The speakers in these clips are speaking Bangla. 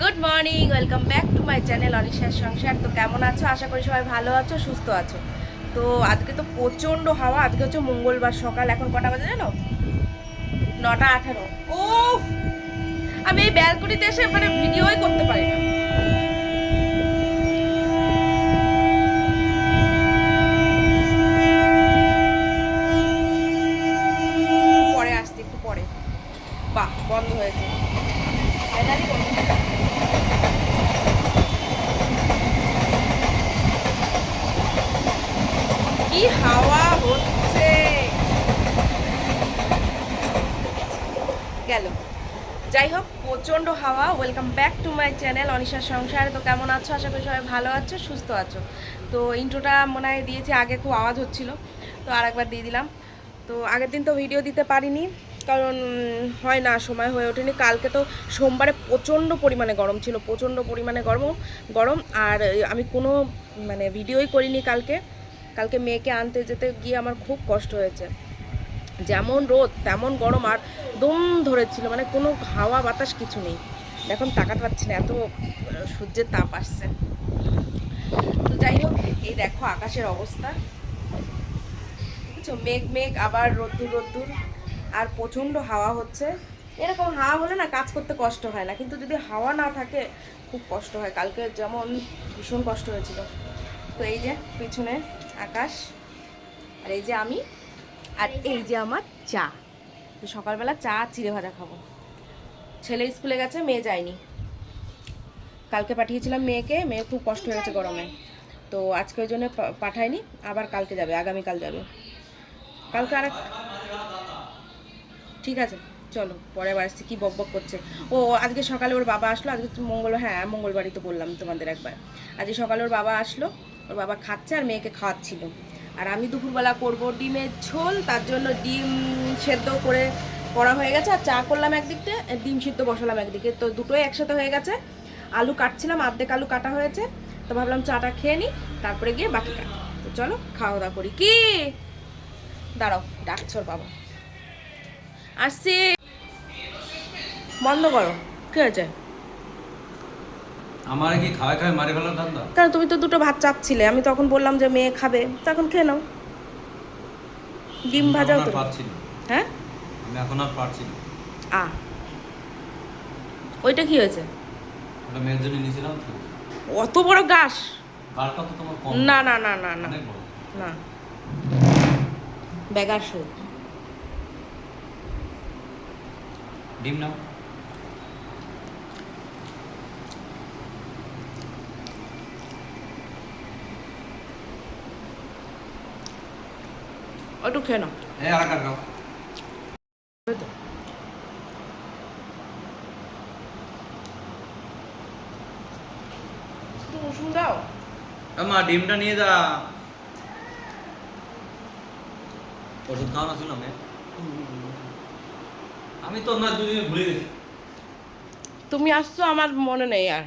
Good morning welcome back to my channel অনিশার সংসার তো কেমন আছো? আশা করি সবাই ভালো আছো, সুস্থ আছো। তো আজকে তো প্রচণ্ড হাওয়া, আজকে হচ্ছে মঙ্গলবার সকাল, এখন কটা বাজে জানো? নটা আঠারো। ও আমি এই ব্যালকনিতে এসে মানে ভিডিওই করতে পারি না। পরে আসছি, একটু পরে। বাহ, বন্ধ হয়েছে কি হাওয়া হচ্ছে গেল যাই হোক প্রচণ্ড হাওয়া welcome back to my channel অনিশার সংসার। তো কেমন আছো? আশা করি সবাই ভালো আছো, সুস্থ আছো। তো ইন্ট্রোটা মনে হয় দিয়েছি, আগে খুব আওয়াজ হচ্ছিল, তো আরেকবার দিয়ে দিলাম। তো আগের দিন তো ভিডিও দিতে পারিনি, কারণ হয় না, সময় হয়ে ওঠেনি। কালকে তো সোমবারে প্রচণ্ড পরিমাণে গরম ছিল, প্রচণ্ড পরিমাণে গরম গরম। আর আমি কোনো মানে ভিডিওই করিনি কালকে। কালকে মেয়েকে আনতে যেতে গিয়ে আমার খুব কষ্ট হয়েছে। যেমন রোদ, তেমন গরম, আর দম ধরেছিল মানে কোনো হাওয়া বাতাস কিছু নেই। এখন তাকাতে পারছি না, এত সূর্যের তাপ আসছে। তো যাই হোক, এই দেখো আকাশের অবস্থা। বুঝছ? মেঘ মেঘ, আবার রোদ্দুর রোদ্দুর। আর প্রচণ্ড হাওয়া হচ্ছে। এরকম হাওয়া হলে না কাজ করতে কষ্ট হয় না, কিন্তু যদি হাওয়া না থাকে, খুব কষ্ট হয়। কালকে যেমন ভীষণ কষ্ট হয়েছিল। তো এই যে পিছনে আকাশ, আর এই যে আমি, আর এই যে আমার চা। সকালবেলা চা চিড়ে ভাজা খাব। ছেলে স্কুলে গেছে, মেয়ে যায়নি। কালকে পাঠিয়েছিলাম মেয়েকে, মেয়ে খুব কষ্ট হয়ে গেছে গরমে। তো আজকে ওই জন্য পাঠায়নি, আবার কালকে যাবে, আগামীকাল যাবে। কালকে আর ঠিক আছে, চলো, পরে আবার আসছি, কি বক বক করছে। ও, আজকে সকালে ওর বাবা আসলো, আজকে মঙ্গল হ্যাঁ মঙ্গলবারই তো বললাম তোমাদের একবার। আজকে সকালে ওর বাবা আসলো, ওর বাবা খাচ্ছে আর মেয়েকে খাওয়াচ্ছিল। আর আমি দুপুরবেলা করব ডিমের ঝোল, তার জন্য ডিম সেদ্ধ করে করা হয়ে গেছে আর চা করলাম একদিকে ডিম সিদ্ধ বসালাম একদিকে। তো দুটোই একসাথে হয়ে গেছে। আলু কাটছিলাম অর্ধেক আলু কাটা হয়েছে। তো ভাবলাম চাটা খেয়ে নিই তারপরে গিয়ে বাকি কাটি। তো চলো খাওয়া দাওয়া করি। কি? দাঁড়াও ডাকছর বাবা। আসছি। বন্ধ করো। কি হয়েছে? আমার কি খাওয়াই খাওয়াই মারি ফেলার ধান্দা? কারণ তুমি তো দুটো ভাত চাচ্ছিলে। আমি তখন বললাম যে মেয়ে খাবে তখন খেয়ে নাও। ডিম ভাজাও তো। হ্যাঁ? এখন আর পারছি না। আ। ওইটা কি হয়েছে? ওটা মেয়ের জন্য নিয়েছিলাম তো। অত বড় গাছ? গালটা তো তোমার কম। না না না না না। না। বেগার শো ডিম নাও। ওইটু খেয়ে নাও। এই আর একটা খাও ওই তো। একটু রসুন দাও মা ডিমটা নিয়ে যা। ওষুধ খাওয়ানো ছিল মেয়ে আমি তো না দুদিন ভুলে গেছি। তুমি আসছো, আমার মনে নেই আর।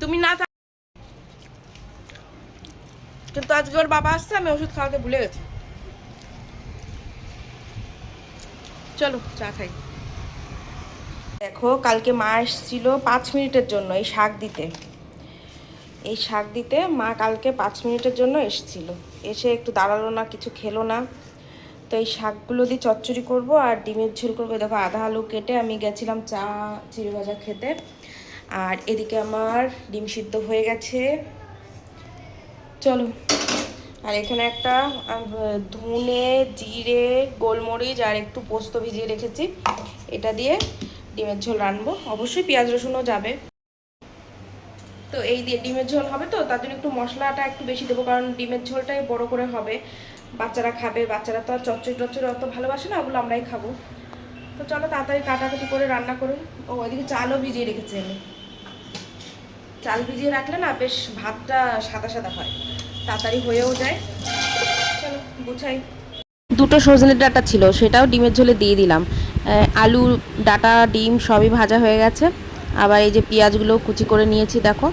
তুমি না কিন্তু আজকে ওর বাবা আসছে, আমি ওষুধ খাওয়াতে ভুলে গেছি। চলো, চা খাই। দেখো, কালকে মা এসেছিল পাঁচ মিনিটের জন্য এই শাক দিতে। এই শাক দিতে মা কালকে পাঁচ মিনিটের জন্য এসেছিল। এসে একটু দাঁড়াল না, কিছু খেলো না। তো এই শাকগুলো দিয়ে চচ্চড়ি করব আর ডিমের ঝোল করব। দেখো, আধা আলু কেটে আমি গেছিলাম চা, চিড়ে ভাজা খেতে। আর এদিকে আমার ডিম সিদ্ধ হয়ে গেছে। চলো, আর এখানে একটা ধুনে, জিরে, গোলমরিচ আর একটু পোস্ত ভিজিয়ে রেখেছি। এটা দিয়ে ডিমের ঝোল রানবো অবশ্যই পেঁয়াজ রসুনও যাবে। তো এই দিয়ে ডিমের ঝোল হবে তো, তার জন্য একটু মশলাটা একটু বেশি দেবো, কারণ ডিমের ঝোলটাই বড় করে হবে। বাচ্চারা খাবে, বাচ্চারা তো আর চচ্চড়ি টচ্চড়ি অত ভালোবাসে না, ওগুলো আমরাই খাব। তো চলো তাড়াতাড়ি কাটাকাটি করে রান্না করুন। ও ওইদিকে চালও ভিজিয়ে রেখেছি আমি চাল ভিজিয়ে রাখলে না বেশ ভাতটা সাদা সাদা হয়। তাড়াতাড়ি হয়েও যায়। চলো, গুছাই। দুটো সজনে ডাটা ছিল, সেটাও ডিমের ঝোলে দিয়ে দিলাম। আলু, ডাটা, ডিম সবই ভাজা হয়ে গেছে। আবার এই যে পেঁয়াজগুলো কুচি করে নিয়েছি, দেখো।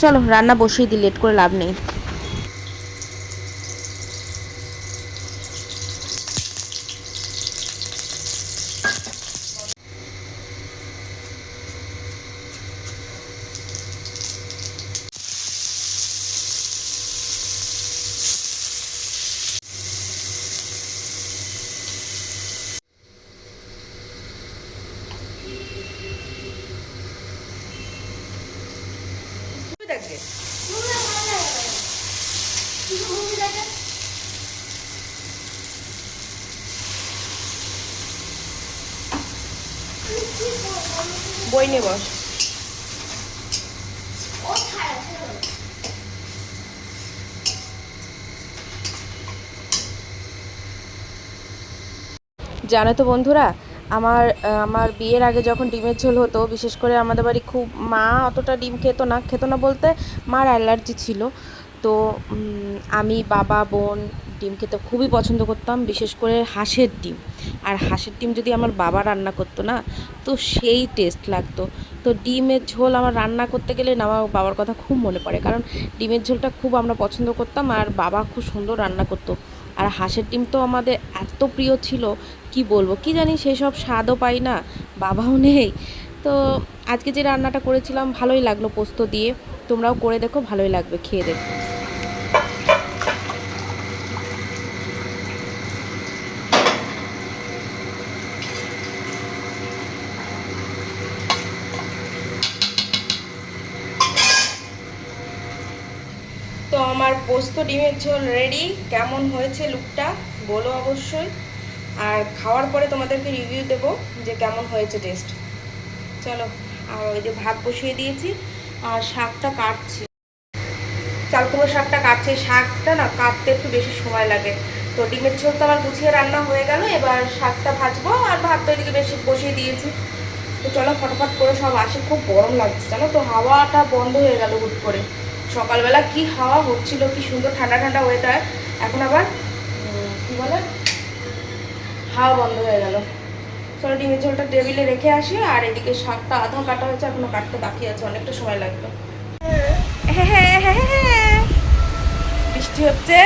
চলো, রান্না বসিয়ে দিই, লেট করে লাভ নেই। লাগছে বই নিয়ে বস। জানো তো বন্ধুরা আমার আমার বিয়ের আগে যখন ডিমের ঝোল হতো, বিশেষ করে আমাদের বাড়ি খুব, মা অতটা ডিম খেত না খেত না বলতে মার অ্যালার্জি ছিল। তো আমি বাবা, বোন ডিম খেতে খুবই পছন্দ করতাম, বিশেষ করে হাঁসের ডিম। আর হাঁসের ডিম যদি আমার বাবা রান্না করতো না, তো সেই টেস্ট লাগতো। তো ডিমের ঝোল আমার রান্না করতে গেলে না, আমার বাবার কথা খুব মনে পড়ে। কারণ ডিমের ঝোলটা খুব আমরা পছন্দ করতাম, আর বাবা খুব সুন্দর রান্না করতো। আর হাঁসের ডিম তো আমাদের এত প্রিয় ছিল, কি বলব? কি জানি সেসব স্বাদও পাই না, বাবাও নেই। তো আজকে যে রান্নাটা করেছিলাম, ভালোই লাগল পোস্ত দিয়ে। তোমরাও করে দেখো, ভালোই লাগবে, খেয়ে দেখো। আমার পোস্ত ডিমের ঝোল রেডি কেমন হয়েছে লুকটা বলো অবশ্যই। আর খাওয়ার পরে তোমাদেরকে রিভিউ দেবো যে কেমন হয়েছে টেস্ট চলো, আর ওই যে ভাত বসিয়ে দিয়েছি, আর শাকটা কাটছি। চাল কুমড়ো শাকটা কাটছি। শাকটা না কাটতে একটু বেশি সময় লাগে। তো ডিমের ঝোল তো আমার গুছিয়ে রান্না হয়ে গেল। এবার শাকটা ভাজবো আর ভাতটা ওইদিকে বেশি বসিয়ে দিয়েছি। তো চলো, ফটাফট করে সব আসে। খুব গরম লাগছে জানো তো? হাওয়াটা বন্ধ হয়ে গেল হুট করে। সকালবেলা কি হাওয়া হচ্ছিল, কি সুন্দর ঠান্ডা ঠান্ডা ওয়েদার এখন আবার কি বলে? হাওয়া বন্ধ হয়ে গেল। চলো ডিমের ঝোলটা টেবিলে রেখে আসি, আর এদিকে শাকটা আধা কাটা হয়েছে, এখনও কাটতে বাকি আছে, অনেকটা সময় লাগবে। হ্যাঁ হ্যাঁ হ্যাঁ। বৃষ্টি হচ্ছে।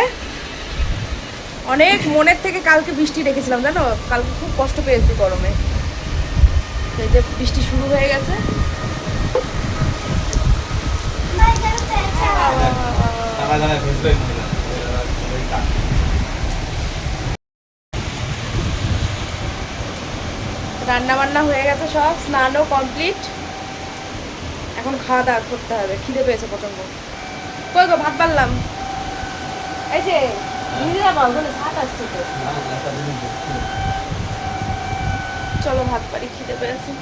অনেক মনের থেকে কালকে বৃষ্টি রেখেছিলাম, জানো? কালকে খুব কষ্ট পেয়েছি গরমে। এই যে বৃষ্টি শুরু হয়ে গেছে। রান্না বান্না হয়ে গেছে সব, স্নানও কমপ্লিট এখন খাওয়া দাওয়া করতে হবে, খিদে পেয়েছে প্রচণ্ড কই গো, ভাত পারলাম এই যে নিজে যাব ওখানে ভাত আসছে তো। চলো, ভাত পারি খিদে পেয়েছে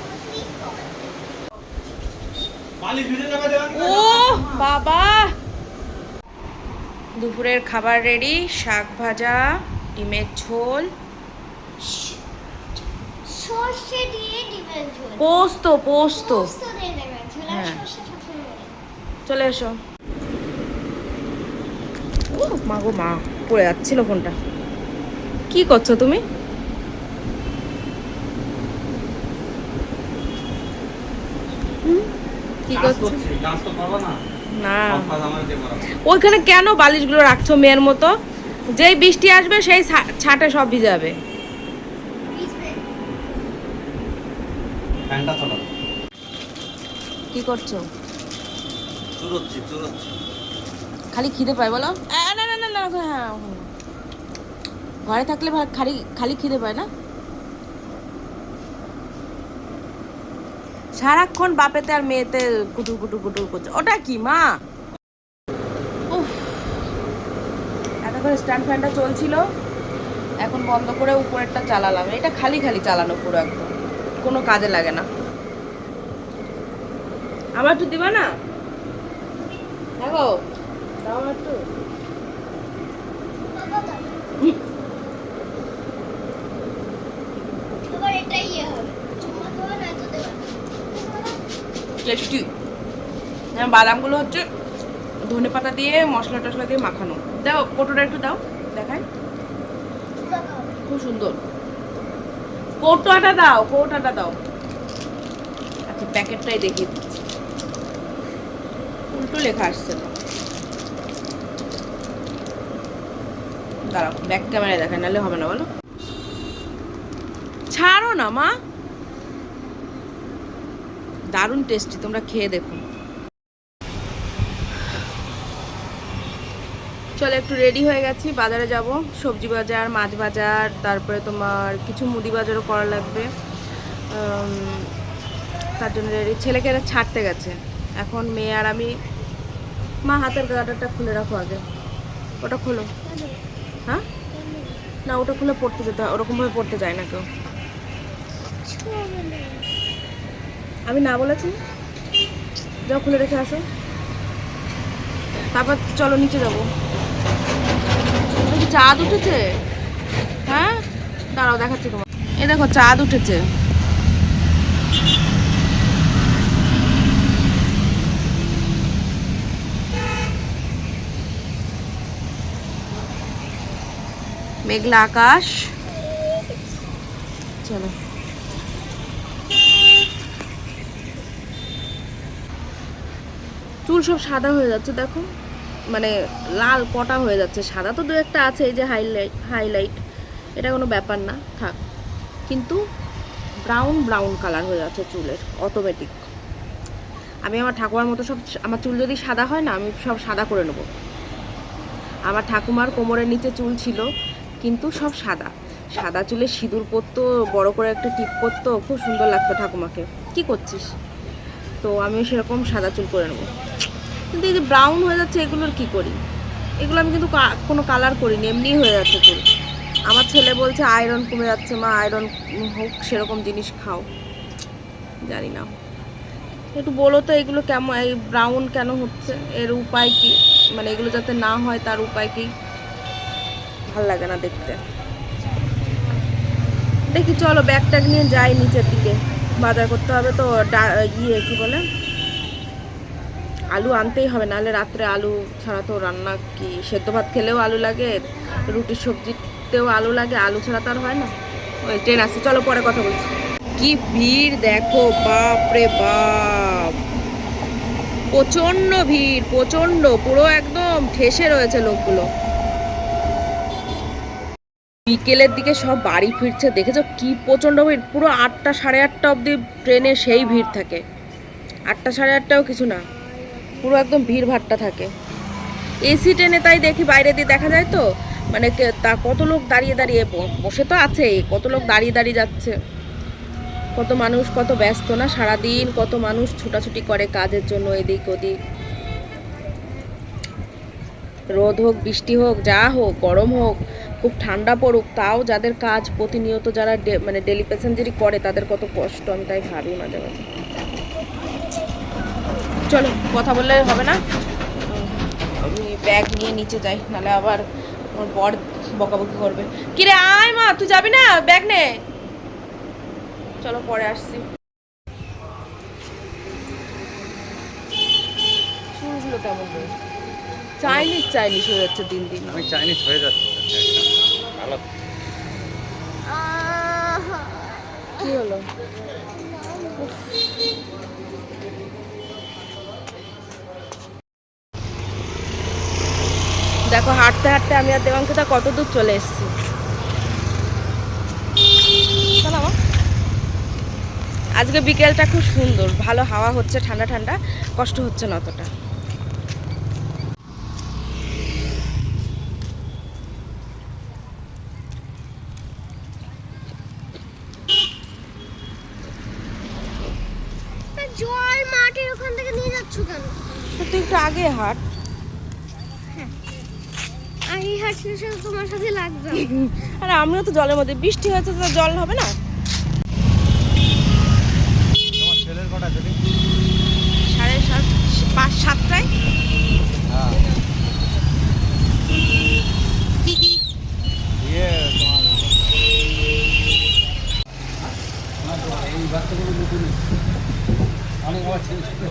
মালিক ভিজে যাবে দেওয়া ও বাবা। দুপুরের খাবার রেডি শাক ভাজা ডিমের ঝোল। সর্ষে দিয়ে ডিমের ঝোল। পোস্ত পোস্ত। হ্যাঁ। চলে এসো। ও মা গো মা পড়ে যাচ্ছিল ফোনটা। কি করছ তুমি? কি করছ? না। ওইখানে কেন বালিশগুলো রাখছো মেয়ের মতো? যেই বৃষ্টি আসবে সেই ছাটে সব ভিজাবে কি করছ? খালি খিদে পায় বলো। না না না না না, হ্যাঁ ঘরে থাকলে খালি খালি খিদে পায় না? সারাক্ষণ বাপেতে আর মেয়েতে কুটুর কুটুর কুটুর করছে। ওটা কি, মা? এতক্ষণ স্ট্যান্ড ফ্যানটা চলছিল, এখন বন্ধ করে উপরেরটা চালালাম। এটা খালি খালি চালানো পুরো একদম। কোনো কাজে লাগে না। আবার একটু দিবা না? দেখো। দাও একটু বাবা দাও। এবার এটা ইয়ে হবে চুমা খাওয়া না তো দেবা টেস্টি বাদামগুলো হচ্ছে ধনে পাতা দিয়ে, মশলা টশলা দিয়ে মাখানো। দাও, কোটোটা একটু দাও, দেখাই। খুব সুন্দর। কৌটাটা দাও কৌটাটা দাও। আচ্ছা প্যাকেটটাই দেখিয়ে দিচ্ছি। উল্টো লেখা আসছে তো দাঁড়াও ব্যাক ক্যামেরায় দেখায় নাহলে হবে না, বলো। ছাড়ো না, মা। দারুণ টেস্টি তোমরা খেয়ে দেখো। চলো, একটু রেডি হয়ে গেছি, বাজারে যাব। সবজি বাজার, মাছ বাজার, তারপরে তোমার কিছু মুদি বাজারও করা লাগবে। তার জন্য রেডি ছেলেকে ছাড়তে গেছে। এখন মেয়ে আর আমি, মা হাতের গার্ডারটা খুলে রাখো আগে। ওটা খোলো। হ্যাঁ? না, ওটা খুলে পড়তে যেতে হয়। ওরকমভাবে পড়তে যায় না কেউ। আমি না বলেছি? যাও খুলে রেখে আসো। তারপর চলো নিচে যাব। চাঁদ উঠেছে? হ্যাঁ? দাঁড়াও, দেখাচ্ছি তোমার এ দেখো, চাঁদ উঠেছে। মেঘলা আকাশ। চলো। চুল সব সাদা হয়ে যাচ্ছে, দেখো। মানে লাল কটা হয়ে যাচ্ছে, সাদা তো দু একটা আছে, এই যে হাইলাইট হাইলাইট এটা কোনো ব্যাপার না, থাক। কিন্তু ব্রাউন ব্রাউন কালার হয়ে যাচ্ছে চুলের অটোমেটিক আমি আমার ঠাকুমার মতো সব আমার চুল যদি সাদা হয় না, আমি সব সাদা করে নেব। আমার ঠাকুমার কোমরের নিচে চুল ছিল, কিন্তু সব সাদা। সাদা চুলে সিঁদুর পরতো, বড় করে একটা টিপ পরতো, খুব সুন্দর লাগতো ঠাকুমাকে। কি করছিস? তো আমিও সেরকম সাদা চুল করে নেব। কিন্তু এই যে ব্রাউন হয়ে যাচ্ছে, এগুলোর কি করি? এগুলো আমি কিন্তু কোনো কালার করিনি, এমনিই হয়ে যাচ্ছে চুল। আমার ছেলে বলছে আয়রন কমে যাচ্ছে মা আয়রন হোক, সেরকম জিনিস খাও। জানি না। একটু বলো তো, এগুলো কেমন, এই ব্রাউন কেন হচ্ছে? এর উপায় কি? মানে এগুলো যাতে না হয়, তার উপায় কি? ভালো লাগে না দেখতে। দেখি, চলো ব্যাগ ট্যাগ নিয়ে যাই নিচের দিকে। বাজার করতে হবে তো ইয়ে কি বলে? আলু আনতেই হবে, নাহলে রাত্রে আলু ছাড়া তো রান্না কি? সেদ্ধ ভাত খেলেও আলু লাগে, রুটি সবজিতেও আলু লাগে, আলু ছাড়া তো আর হয় না। ওই ট্রেন আসছে, চলো পরে কথা বলছি। কি ভিড় দেখো, বাপ রে বাপ। প্রচণ্ড ভিড় প্রচণ্ড পুরো একদম ঠেসে রয়েছে লোকগুলো। বিকেলের দিকে সব বাড়ি ফিরছে, দেখেছ কি প্রচণ্ড ভিড়? পুরো আটটা সাড়ে আটটা অবধি ট্রেনে সেই ভিড় থাকে। আটটা সাড়ে আটটাও কিছু না। পুরো একদম ভিড় ভাট্টা থাকে। এসি ট্রেনে তাই দেখি বাইরে দিয়ে দেখা যায় তো মানে তা কত লোক দাঁড়িয়ে দাঁড়িয়ে বসে তো আছেই কত লোক দাঁড়িয়ে দাঁড়িয়ে যাচ্ছে। কত মানুষ কত ব্যস্ত না, সারাদিন কত মানুষ ছুটাছুটি করে কাজের জন্য এদিক ওদিক। রোদ হোক, বৃষ্টি হোক, যা হোক, গরম হোক, খুব ঠান্ডা পড়ুক, তাও যাদের কাজ প্রতিনিয়ত যারা মানে ডেলি প্যাসেঞ্জারি করে, তাদের কত কষ্ট, আমি তাই ভাবি মাঝে মাঝে। চলো কথা বললে হবে না? আমি ব্যাগ নিয়ে নিচে যাই নাহলে আবার আমার বর বকাবকি করবে। কিরে আয় মা তুই যাবি না? ব্যাগ নে। চলো পরে আসছি। চুলগুলো কেমন করে চাইনিজ চাইনিজ হয়ে যাচ্ছে দিন দিন। আমি চাইনিজ হয়ে যাচ্ছে। ভালো। কি হলো? দেখো, হাঁটতে হাঁটতে আমি আর দেবাঙ্কিতা কত দূর চলে এসেছি। আজকে বিকেলটা খুব সুন্দর, ভালো হাওয়া হচ্ছে, ঠান্ডা ঠান্ডা, কষ্ট হচ্ছে না অতটা জল মাঠের ওখান থেকে নিয়ে যাচ্ছ কেন তো তুই একটু আগে হাঁট আমি হাঁটছি তোমার সাথে লাগবে। আরে আমিও তো জলের মধ্যে বৃষ্টি হয়েছে তো জল হবে না তোমার ছেলের কটা যদি সাড়ে সাত পাঁচ সাতটায় হ্যাঁ ইয়ে তোমার না তো এই বাচ্চাগুলো নতুন অনেক আবার ছেলে ছোট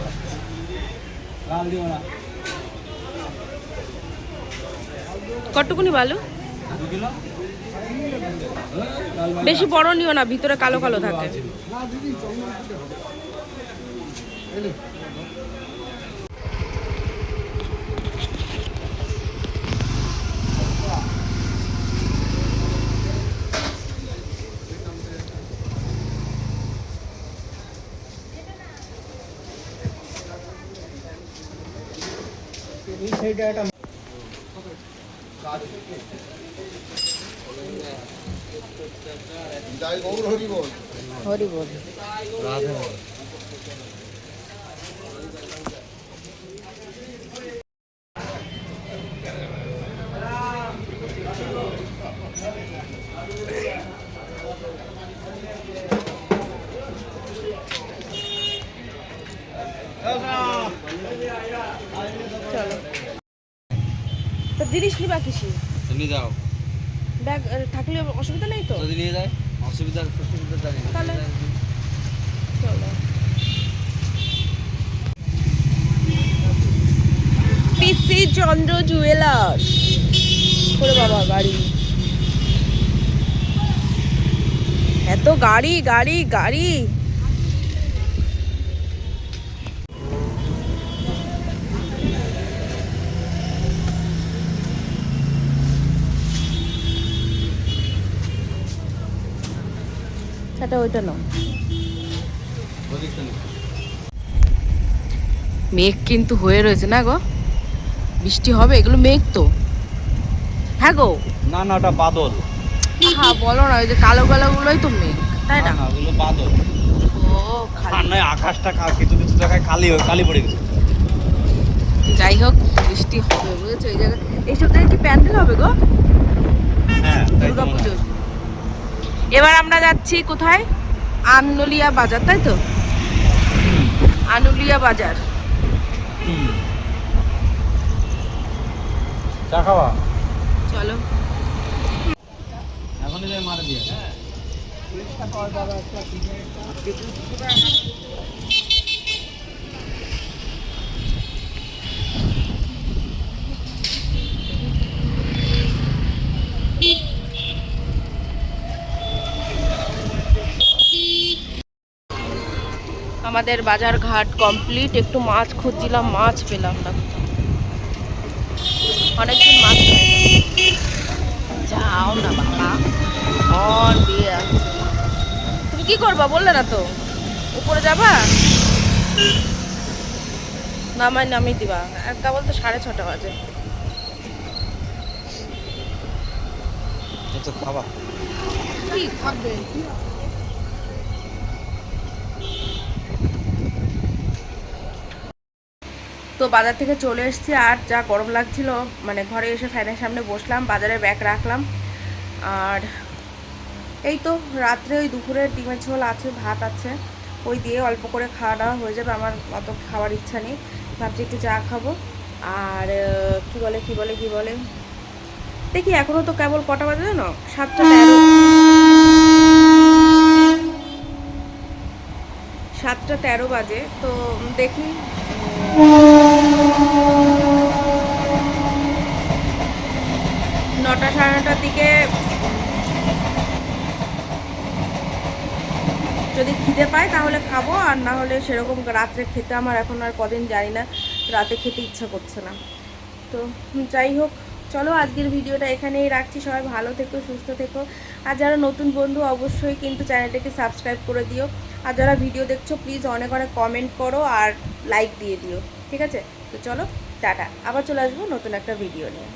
লাল দিও না কটুকুনি বালু? বেশি বড় নিও না ভিতরে কালো কালো থাকে। এই সাইডে একটা হরি বল রাধে তো নিয়ে যাও। ব্যাগ থাকলে অসুবিধা নেই তো? যদি নিয়ে যায় অসুবিধার অসুবিধা জানি তাহলে? চলো। পিসি চন্দ্র জুয়েলার্স ওরে বাবা গাড়ি। এত গাড়ি গাড়ি গাড়ি। সেটা ওইটা নাও। মেঘ কিন্তু হয়ে রয়েছে না গো? বৃষ্টি হবে এগুলো মেঘ তো। হ্যাঁ গো? না না ওটা বাদল। হ্যাঁ বলো না ওই যে কালো কালো গুলোই তো মেঘ। তাই না? ওগুলো বাদল। ও আর খালি নয় আকাশটা কিছু কিছু জায়গায় কালি হয়ে- কালি পড়ে গেছে। যাই হোক বৃষ্টি হবে বুঝেছ? এই জায়গায় এইসব জায়গায় কি প্যান্ডেল হবে গো? হ্যাঁ তাই তো দুর্গা মনে হয়। পুজোর এবার আমরা যাচ্ছি কোথায়? আনুলিয়া বাজার তাই তো? আনুলিয়া বাজার। চা খাওয়া চলো। এখনই যাই মারা দিয়ে। আমাদের বাজার ঘাট কমপ্লিট একটু মাছ খুঁজছিলাম মাছ পেলাম না। অনেকদিন মাছ খাই। যাও না বাবা তুমি কি করবা বললে না তো? উপরে যাবা? নামাই নামিয়ে দিবা। একটা বলতে সাড়ে ছটা বাজে। খাবা। কি খাবে? তো বাজার থেকে চলে এসেছি আর যা গরম লাগছিল মানে ঘরে এসে ফ্যানের সামনে বসলাম বাজারে ব্যাগ রাখলাম। আর এই তো রাত্রে ওই দুপুরের ডিমের ঝোল আছে, ভাত আছে। ওই দিয়ে অল্প করে খাওয়া দাওয়া হয়ে যাবে, আমার অত খাওয়ার ইচ্ছা নেই। ভাবছি একটু চা খাব। আর কি বলে কি বলে কি বলে? দেখি এখনও তো কেবল কটা বাজে জানো? সাতটা তেরো। সাতটা তেরো বাজে, তো দেখি নটা সাড়ে নটার দিকে যদি খিদে পায় তাহলে খাব, আর না হলে সেরকম রাত্রে খেতে আমার এখন আর কদিন জানি না, রাতে খেতে ইচ্ছা করছে না। তো যাই হোক, চলো আজকের ভিডিওটা এখানেই রাখছি। সবাই ভালো থেকো, সুস্থ থেকো। আর যারা নতুন বন্ধু, অবশ্যই কিন্তু চ্যানেলটাকে সাবস্ক্রাইব করে দিও। আর যারা ভিডিও দেখছ প্লিজ অনেক অনেক কমেন্ট করো আর লাইক দিয়ে দিও, ঠিক আছে? তো চলো, টাটা। আবার চলে আসব নতুন একটা ভিডিও নিয়ে।